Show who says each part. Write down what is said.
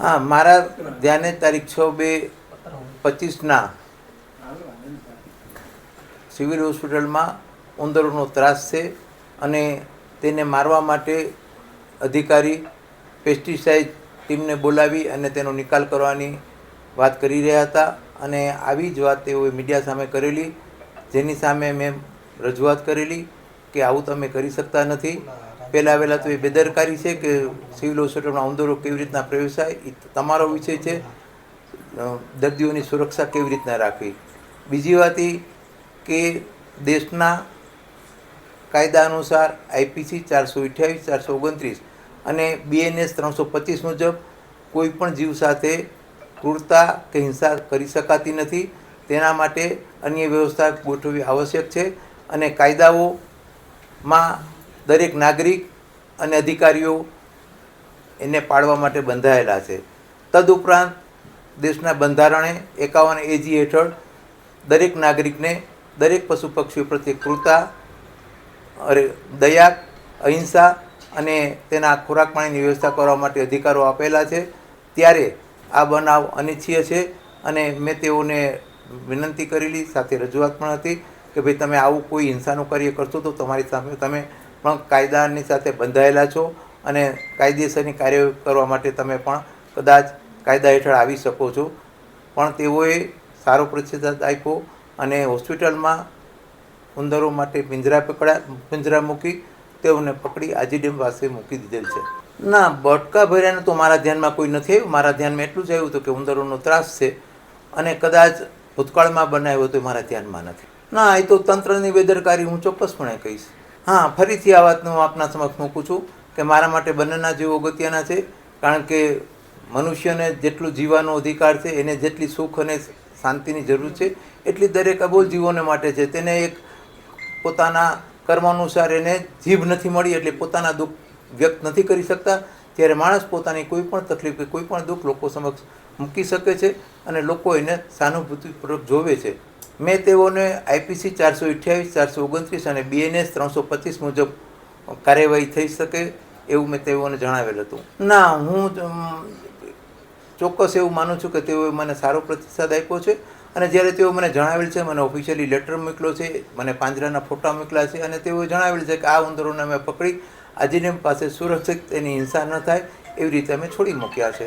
Speaker 1: હા, મારા ધ્યાને તારીખ છ બે પચીસના સિવિલ હોસ્પિટલમાં ઉંદરોનો ત્રાસ છે અને તેને મારવા માટે અધિકારી પેસ્ટિસાઇડ ટીમને બોલાવી અને તેનો નિકાલ કરવાની વાત કરી રહ્યા હતા અને આવી જ વાત તેઓએ મીડિયા સામે કરેલી, જેની સામે મેં રજૂઆત કરેલી કે આવું તમે કરી શકતા નથી. પહેલાં વહેલાં તો એ બેદરકારી છે કે સિવિલ હોસ્પિટલમાં અંદરો કેવી રીતના પ્રવેશાય એ તમારો વિષય છે. દર્દીઓની સુરક્ષા કેવી રીતના રાખવી? બીજી વાત એ કે દેશના કાયદા અનુસાર આઈપીસી ચારસો અઠ્યાવીસ, ચારસો ઓગણત્રીસ અને બીએનએસ ત્રણસો પચીસ મુજબ કોઈ પણ જીવ સાથે ક્રૂરતા કે હિંસા કરી શકાતી નથી. તેના માટે અન્ય વ્યવસ્થા ગોઠવવી આવશ્યક છે અને કાયદાઓમાં દરેક નાગરિક અને અધિકારીઓ એને પાળવા માટે બંધાયેલા છે. તદુપરાંત દેશના બંધારણે એકાવન એજી હેઠળ દરેક નાગરિકને દરેક પશુ પક્ષીઓ પ્રત્યે કૃતા, અરે, દયા, અહિંસા અને તેના ખોરાક પાણીની વ્યવસ્થા કરવા માટે અધિકારો આપેલા છે. ત્યારે આ બનાવ અનિચ્છીય છે અને મેં તેઓને વિનંતી કરેલી, સાથે રજૂઆત પણ હતી કે ભાઈ તમે આવું કોઈ હિંસાનું કાર્ય કરશો તો તમારી સામે તમે પણ કાયદાની સાથે બંધાયેલા છો અને કાયદેસરની કાર્ય કરવા માટે તમે પણ કદાચ કાયદા હેઠળ આવી શકો છો. પણ તેઓએ સારો પ્રતિસાદ આપ્યો અને હોસ્પિટલમાં ઉંદરો માટે પિંજરા પકડ્યા પિંજરા મૂકી તેઓને પકડી આજીડેમ પાસે મૂકી દીધેલ છે. ના, બટકા ભર્યાને તો મારા ધ્યાનમાં કોઈ નથી આવ્યું. મારા ધ્યાનમાં એટલું જ આવ્યું હતું કે ઉંદરોનો ત્રાસ છે અને કદાચ ભૂતકાળમાં બનાવ્યો તો મારા ધ્યાનમાં નથી. ના, એ તો તંત્રની બેદરકારી હું ચોક્કસપણે કહીશ. હા, ફરીથી આ વાતનું હું આપના સમક્ષ મૂકું છું કે મારા માટે બંનેના જીવો અગત્યના છે, કારણ કે મનુષ્યને જેટલું જીવવાનો અધિકાર છે, એને જેટલી સુખ અને શાંતિની જરૂર છે, એટલી દરેક અબોલ જીવોને માટે છે. તેને એક પોતાના કર્મ અનુસાર એને જીભ નથી મળી, એટલે પોતાના દુઃખ વ્યક્ત નથી કરી શકતા. ત્યારે માણસ પોતાની કોઈ પણ તકલીફ કે કોઈ પણ દુઃખ લોકો સમક્ષ મૂકી શકે છે અને લોકો એને સહાનુભૂતિપૂર્વક જોવે છે. મેં તેઓને આઈપીસી ચારસો અઠ્યાવીસ, ચારસો ઓગણત્રીસ અને બીએનએસ ત્રણસો પચીસ મુજબ કાર્યવાહી થઈ શકે એવું મેં તેઓને જણાવેલ હતું. ના, હું ચોક્કસ એવું માનું છું કે તેઓએ મને સારો પ્રતિસાદ આપ્યો છે અને જ્યારે તેઓ મને જણાવેલ છે, મને ઓફિશિયલી લેટર મોકલ્યો છે, મને પાંજરાના ફોટા મોકલ્યા છે અને તેઓએ જણાવેલ છે કે આ ઉંદરોને અમે પકડી આજીને પાસે સુરક્ષિત એની હિંસા ન થાય એવી રીતે અમે છોડી મૂક્યા છે.